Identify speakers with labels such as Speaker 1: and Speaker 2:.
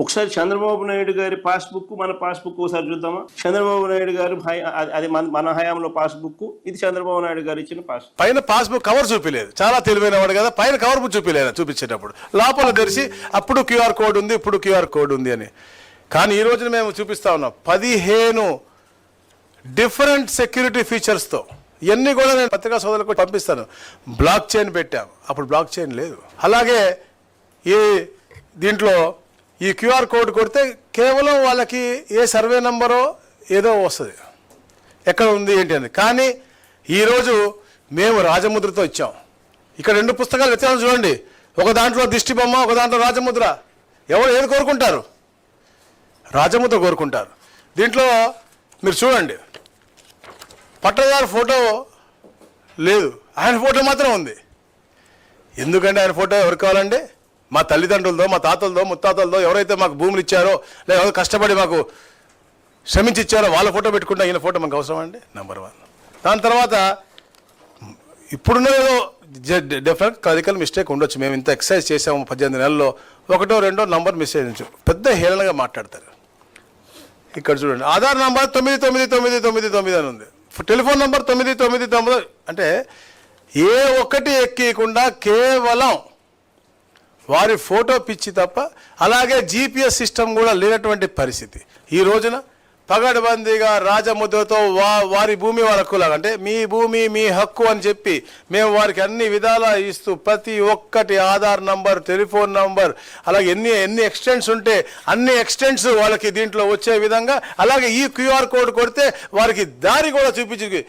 Speaker 1: ఒకసారి చంద్రబాబు నాయుడు గారి పాస్బుక్ మన పాస్బుక్ ఒకసారి చూద్దామా? చంద్రబాబు నాయుడు గారు అది- అది మన మన హయాంలో పాస్బుక్ ఇది చంద్రబాబు నాయుడు గారు ఇచ్చిన పాస్
Speaker 2: పైన పాస్బుక్ కవర్ చూపిలేదు. చాలా తెలివైన వాడు కదా పైన కవర్ చూపిలేదు చూపించేటప్పుడు. లోపల తెరిచి అప్పుడు క్యూఆర్ కోడ్ ఉంది ఇప్పుడు క్యూఆర్ కోడ్ ఉంది అని. కానీ ఈ రోజున మేము చూపిస్తా ఉన్నాం పదిహేను డిఫరెంట్ సెక్యూరిటీ ఫీచర్స్తో ఇవన్నీ కూడా నేను పత్రికా సోదరులకు పంపిస్తాను. బ్లాక్ చైన్ పెట్టాం. అప్పుడు బ్లాక్ చైన్ లేదు. అలాగే ఈ దీంట్లో ఈ క్యూఆర్ కోడ్ కొడితే కేవలం వాళ్ళకి ఏ సర్వే నెంబరో ఏదో వస్తుంది. ఎక్కడ ఉంది ఏంటి అని కానీ ఈరోజు మేము రాజముద్రతో ఇచ్చాం. ఇక్కడ రెండు పుస్తకాలు వ్యత్యాసం చూడండి. ఒక దాంట్లో దిష్టి బొమ్మ ఒక దాంట్లో రాజముద్ర. ఎవరు ఏది కోరుకుంటారు? రాజముద్ర కోరుకుంటారు. దీంట్లో మీరు చూడండి. పట్టదారు ఫోటో లేదు. ఆయన ఫోటో మాత్రం ఉంది. ఎందుకంటే ఆయన ఫోటో ఎవరు కావాలండి? మా తల్లిదండ్రులతో మా తాతలతో ముత్తాతలతో ఎవరైతే మాకు భూములు ఇచ్చారో లేదా ఎవరు కష్టపడి మాకు శ్రమించి ఇచ్చారో వాళ్ళ ఫోటో పెట్టుకుంటే ఈయన ఫోటో మనకు అవసరం అండి? నెంబర్ వన్ దాని తర్వాత ఇప్పుడున్న ఏదో డెఫినెట్ క్లరికల్ మిస్టేక్ ఉండొచ్చు. మేము ఇంత ఎక్సర్సైజ్ చేసాము పద్దెనిమిది నెలల్లో. ఒకటో రెండో నంబర్ మిస్ నుంచి పెద్ద హేళనగా మాట్లాడతారు. ఇక్కడ చూడండి. ఆధార్ నంబర్ తొమ్మిది తొమ్మిది తొమ్మిది తొమ్మిది తొమ్మిది అని ఉంది. టెలిఫోన్ నంబర్ తొమ్మిది తొమ్మిది తొమ్మిది. అంటే ఏ ఒక్కటి ఎక్కకుండా కేవలం వారి ఫోటో పిచ్చి తప్ప అలాగే జీపీఎస్ సిస్టమ్ కూడా లేనటువంటి పరిస్థితి. ఈ రోజున పగడబందీగా రాజముద్రతో వా వారి భూమి వాళ్ళ అంటే మీ భూమి మీ హక్కు అని చెప్పి మేము వారికి అన్ని విధాలా ఇస్తూ ప్రతి ఒక్కటి ఆధార్ నంబర్ టెలిఫోన్ నంబర్ అలాగే ఎన్ని ఎన్ని ఎక్స్టెంట్స్ ఉంటే అన్ని ఎక్స్టెంట్స్ వాళ్ళకి దీంట్లో వచ్చే విధంగా అలాగే ఈ క్యూఆర్ కోడ్ కొడితే వారికి దారి కూడా చూపించి